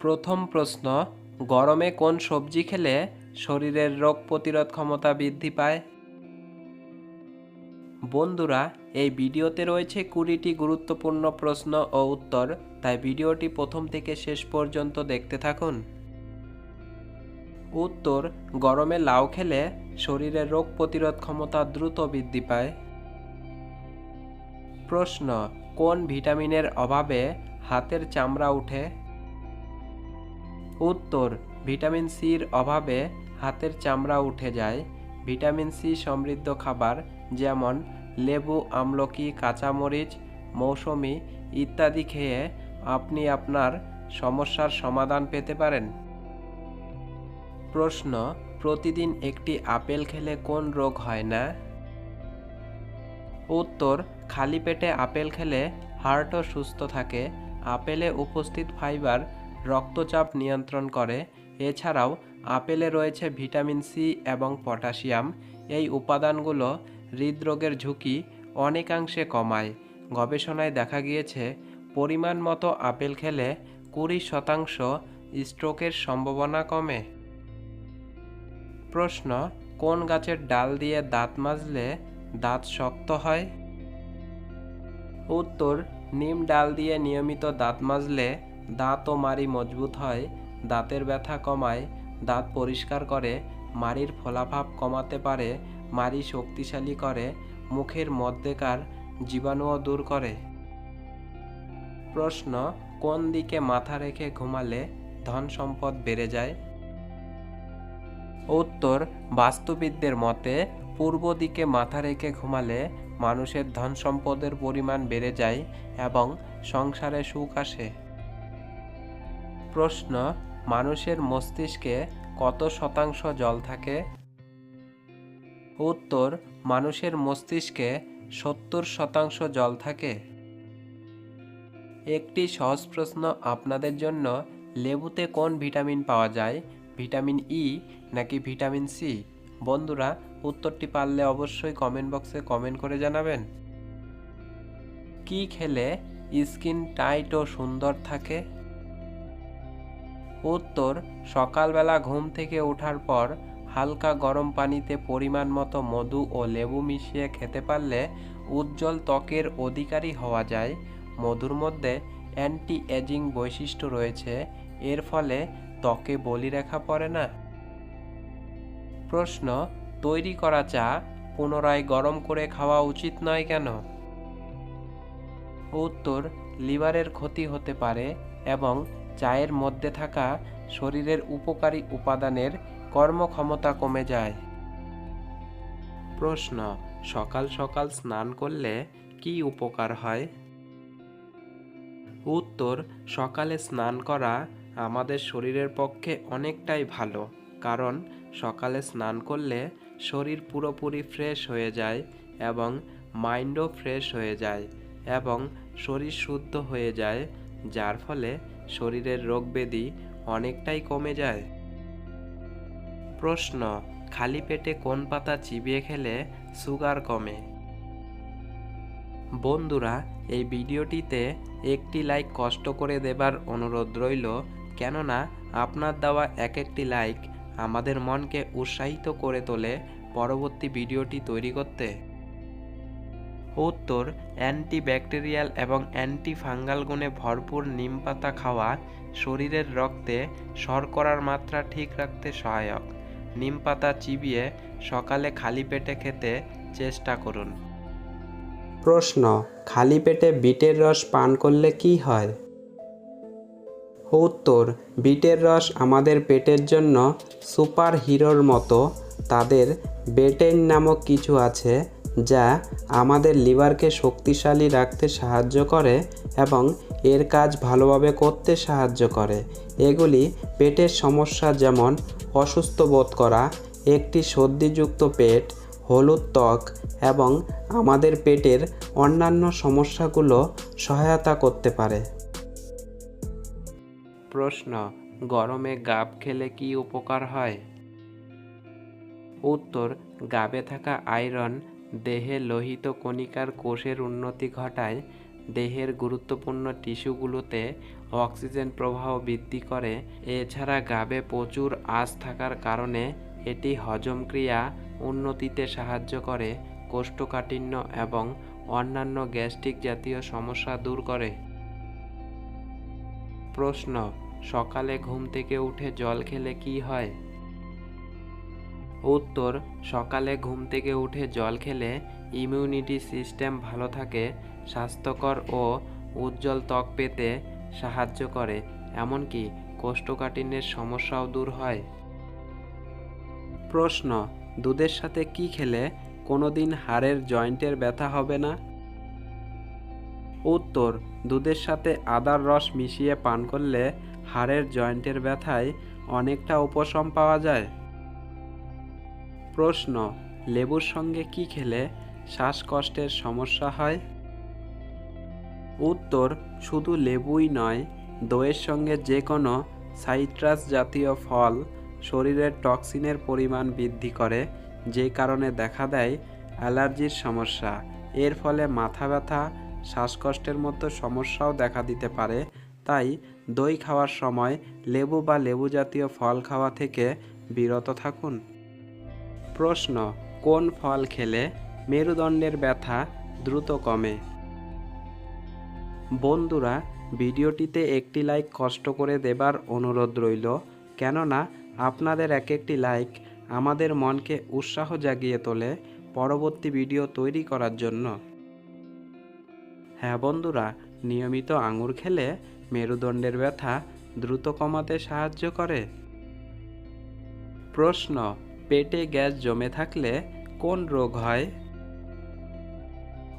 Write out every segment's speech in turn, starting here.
প্রথম প্রশ্ন, গরমে কোন সবজি খেলে শরীরের রোগ প্রতিরোধ ক্ষমতা বৃদ্ধি পায়? বন্ধুরা, এই ভিডিওতে রয়েছে কুড়িটি গুরুত্বপূর্ণ প্রশ্ন ও উত্তর, তাই ভিডিওটি প্রথম থেকে শেষ পর্যন্ত দেখতে থাকুন। উত্তর, গরমে লাউ খেলে শরীরের রোগ প্রতিরোধ ক্ষমতা দ্রুত বৃদ্ধি পায়। প্রশ্ন, কোন ভিটামিনের অভাবে হাতের চামড়া ওঠে উত্তর, ভিটামিন সির অভাবে হাতের চামড়া উঠে যায়। ভিটামিন সি সমৃদ্ধ খাবার যেমন লেবু, আমলকি, কাঁচামরিচ, মৌসুমি ইত্যাদি খেয়ে আপনি আপনার সমস্যার সমাধান পেতে পারেন। প্রশ্ন, প্রতিদিন একটি আপেল খেলে কোন রোগ হয় না? উত্তর, খালি পেটে আপেল খেলে হার্টও সুস্থ থাকে। আপেলে উপস্থিত ফাইবার রক্তচাপ নিয়ন্ত্রণ করে। এছাড়াও আপেলে রয়েছে ভিটামিন সি এবং পটাশিয়াম। এই উপাদানগুলো হৃদরোগের ঝুঁকি অনেকাংশে কমায়। গবেষণায় দেখা গিয়েছে, পরিমাণ মতো আপেল খেলে কুড়ি শতাংশ স্ট্রোকের সম্ভাবনা কমে। প্রশ্ন, কোন গাছের ডাল দিয়ে দাঁত মাজলে দাঁত শক্ত হয়? উত্তর, নিম ডাল দিয়ে নিয়মিত দাঁত মাজলে দাঁত ও মাড়ি মজবুত হয়, দাঁতের ব্যথা কমায়, দাঁত পরিষ্কার করে, মাড়ির ফলাভাব কমাতে পারে, মাড়ি শক্তিশালী করে, মুখের মধ্যেকার জীবাণুও দূর করে। প্রশ্ন, কোন দিকে মাথা রেখে ঘুমালে ধন সম্পদ বেড়ে যায়? উত্তর, বাস্তুবিদদের মতে, পূর্ব দিকে মাথা রেখে ঘুমালে মানুষের ধন সম্পদের পরিমাণ বেড়ে যায় এবং সংসারে সুখ আসে। প্রশ্ন, মানুষের মস্তিষ্কে কত শতাংশ জল থাকে? উত্তর, মানুষের মস্তিষ্কে সত্তর শতাংশ জল থাকে। একটি সহজ প্রশ্ন আপনাদের জন্য, লেবুতে কোন ভিটামিন পাওয়া যায়? ভিটামিন ই নাকি ভিটামিন সি বন্ধুরা, উত্তরটি পারলে অবশ্যই কমেন্ট বক্সে কমেন্ট করে জানাবেন। কি খেলে স্কিন টাইট ও সুন্দর থাকে? উত্তর, সকালবেলা ঘুম থেকে ওঠার পর হালকা গরম পানিতে পরিমাণ মতো মধু ও লেবু মিশিয়ে খেতে পারলে উজ্জ্বল ত্বকের অধিকারী হওয়া যায়। মধুর মধ্যে অ্যান্টি এজিং বৈশিষ্ট্য রয়েছে, এর ফলে ত্বকে বলিরেখা পড়ে না। প্রশ্ন, তৈরি করা চা পুনরায় গরম করে খাওয়া উচিত নয় কেন? উত্তর, লিভারের ক্ষতি হতে পারে এবং চায়ের মধ্যে থাকা শরীরের উপকারী উপাদানের কর্মক্ষমতা কমে যায়। প্রশ্ন, সকাল সকাল স্নান করলে কি উপকার হয়? উত্তর, সকালে স্নান করা আমাদের শরীরের পক্ষে অনেকটাই ভালো, কারণ সকালে স্নান করলে শরীর পুরোপুরি ফ্রেশ হয়ে যায় এবং মাইন্ডও ফ্রেশ হয়ে যায় এবং শরীর শুদ্ধ হয়ে যায়, যার ফলে শরীরের রোগ ব্যাধি অনেকটাই কমে যায়। প্রশ্ন, খালি পেটে কোন পাতা চিবিয়ে খেলে সুগার কমে? বন্ধুরা, এই ভিডিওটিতে একটি লাইক কষ্ট করে দেবার অনুরোধ রইল, কেননা আপনার দেওয়া এক একটি লাইক আমাদের মনকে উৎসাহিত করে তোলে পরবর্তী ভিডিওটি তৈরি করতে। উত্তর অ্যান্টি ব্যাকটেরিয়াল এবং অ্যান্টি ফাঙ্গাল গুণে ভরপুর নিম পাতা খাওয়া শরীরের রক্তে শর্করার মাত্রা ঠিক রাখতে সহায়ক। নিম পাতা চিবিয়ে সকালে খালি পেটে খেতে চেষ্টা করুন। প্রশ্ন, খালি পেটে বিটের রস পান করলে কি হয়? উত্তর, বিটের রস আমাদের পেটের জন্য সুপার হিরোর মতো। তাদের বেটেন নামক কিছু আছে যা আমাদের লিভারকে শক্তিশালী রাখতে সাহায্য করে এবং এর কাজ ভালোভাবে করতে সাহায্য করে। এগুলি পেটের সমস্যা যেমন অসুস্থ বোধ করা, একটি সর্দিযুক্ত পেট, হলুদ ত্বক এবং আমাদের পেটের অন্যান্য সমস্যাগুলো সহায়তা করতে পারে। প্রশ্ন, গরমে গাব খেলে কি উপকার হয়? উত্তর, গাবে থাকা আয়রন দেহে লোহিত কণিকার কোষের উন্নতি ঘটায়, দেহের গুরুত্বপূর্ণ টিস্যুগুলোতে অক্সিজেন প্রবাহ বৃদ্ধি করে। এছাড়া গাবে প্রচুর আঁশ থাকার কারণে এটি হজমক্রিয়া উন্নতিতে সাহায্য করে, কোষ্ঠকাঠিন্য এবং অন্যান্য গ্যাস্ট্রিক জাতীয় সমস্যা দূর করে। প্রশ্ন, সকালে ঘুম থেকে উঠে জল খেলে কি হয়? উত্তর, সকালে ঘুম থেকে উঠে জল খেলে ইমিউনিটি সিস্টেম ভালো থাকে, স্বাস্থ্যকর ও উজ্জ্বল ত্বক পেতে সাহায্য করে। এমনকি কোষ্ঠকাঠিন্যের সমস্যাও দূর হয়। প্রশ্ন, দুধের সাথে কি খেলে কোনোদিন হাড়ের জয়েন্টের ব্যথা হবে না? উত্তর, দুধের সাথে আদার রস মিশিয়ে পান করলে হাড়ের জয়েন্টের ব্যথায় অনেকটা উপশম পাওয়া যায়। প্রশ্ন, লেবুর সঙ্গে কি খেলে শ্বাসকষ্টের সমস্যা হয়? উত্তর, শুধু লেবুই নয়, দইয়ের সঙ্গে যে কোনো সাইট্রাস জাতীয় ফল শরীরের টক্সিনের পরিমাণ বৃদ্ধি করে, যে কারণে দেখা দেয় অ্যালার্জির সমস্যা। এর ফলে মাথা ব্যথা, শ্বাসকষ্টের মতো সমস্যাও দেখা দিতে পারে। তাই দই খাওয়ার সময় লেবু বা লেবু জাতীয় ফল খাওয়া থেকে বিরত থাকুন। প্রশ্ন, কোন ফল খেলে মেরুদণ্ডের ব্যথা দ্রুত কমে? বন্ধুরা, ভিডিওটিতে একটি লাইক কষ্ট করে দেবার অনুরোধ রইল, কেননা আপনাদের এক একটি লাইক আমাদের মনকে উৎসাহ জাগিয়ে তোলে পরবর্তী ভিডিও তৈরি করার জন্য। হ্যাঁ বন্ধুরা, নিয়মিত আঙুর খেলে মেরুদণ্ডের ব্যথা দ্রুত কমাতে সাহায্য করে? প্রশ্ন পেটে গ্যাস জমে থাকলে কোন রোগ হয়?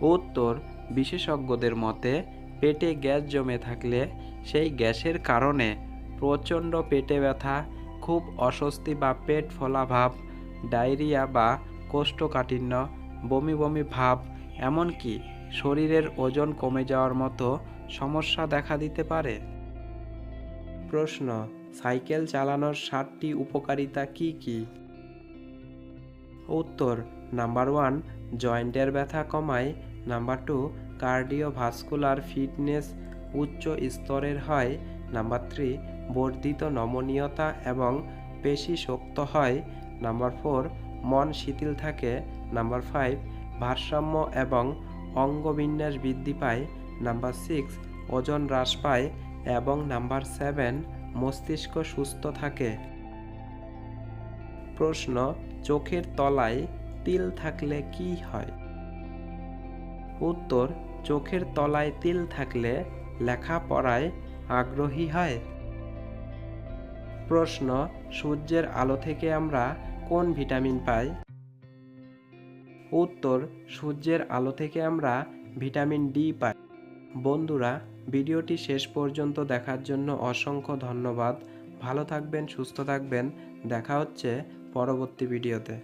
উত্তর, বিশেষজ্ঞদের মতে, পেটে গ্যাস জমে থাকলে সেই গ্যাসের কারণে প্রচণ্ড পেটে ব্যথা, খুব অস্বস্তি বা পেট ফোলা ভাব, ডায়রিয়া বা কোষ্ঠকাঠিন্য, বমি বমি ভাব, এমনকি শরীরের ওজন কমে যাওয়ার মতো সমস্যা দেখা দিতে পারে। প্রশ্ন, সাইকেল চালানোর ষাটটি উপকারিতা কি কি? উত্তর, নাম্বার ওয়ান, জয়েন্টের ব্যথা কমায়। নাম্বার টু, কার্ডিওভাস্কুলার ফিটনেস উচ্চ স্তরের হয়। নাম্বার থ্রি, বর্ধিত নমনীয়তা এবং পেশি শক্ত হয়। নাম্বার ফোর, মন শিথিল থাকে। নাম্বার ফাইভ, ভারসাম্য এবং অঙ্গবিন্যাস বৃদ্ধি পায়। নাম্বার সিক্স, ওজন হ্রাস পায় এবং নাম্বার সেভেন, মস্তিষ্ক সুস্থ থাকে। প্রশ্ন চোখের তলায় তিল থাকলে কি হয়? উত্তর, চোখের তলায় তিল থাকলে লেখাপড়ায় আগ্রহী হয়। প্রশ্ন, সূর্যের আলো থেকে আমরা কোন ভিটামিন পাই? উত্তর, সূর্যের আলো থেকে আমরা ভিটামিন ডি পাই। বন্ধুরা, ভিডিওটি শেষ পর্যন্ত দেখার জন্য অসংখ্য ধন্যবাদ। ভালো থাকবেন, সুস্থ থাকবেন। দেখা হচ্ছে পরবর্তী ভিডিওতে।